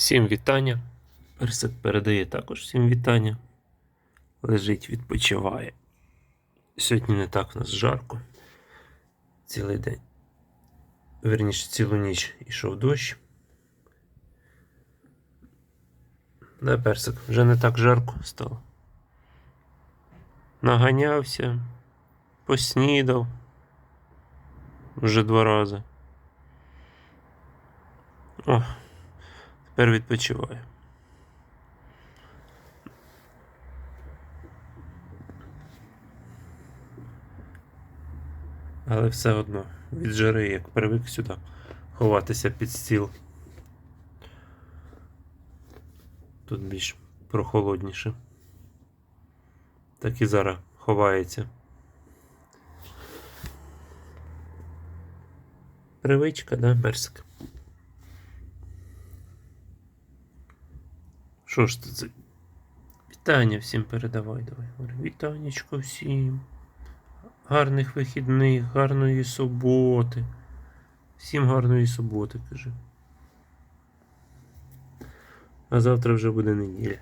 Всім вітання. Персик передає також всім вітання. Лежить, відпочиває. Сьогодні не так у нас жарко. Цілий день. Верніше, цілу ніч ішов дощ. Да, персик, вже не так жарко стало. Наганявся, поснідав вже два рази. О, тепер відпочиваю. Але все одно від жари, як привик сюди ховатися під стіл. Тут більш прохолодніше. Так і зараз ховається. Привичка, да, Берсик? Що ж це? Вітання всім передавай, давай. Вітанечко всім. Гарних вихідних, гарної суботи. Всім гарної суботи, кажи. А завтра вже буде неділя.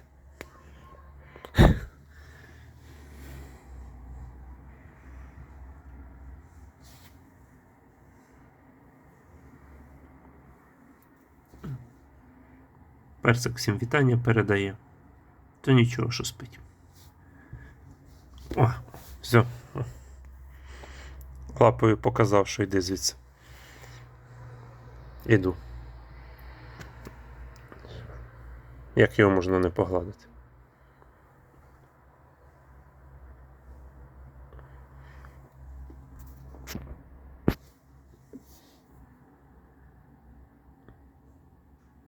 Персик всім вітання передає. То нічого, що спить. О, все. Лапою показав, що йди звідси. Іду. Як його можна не погладити?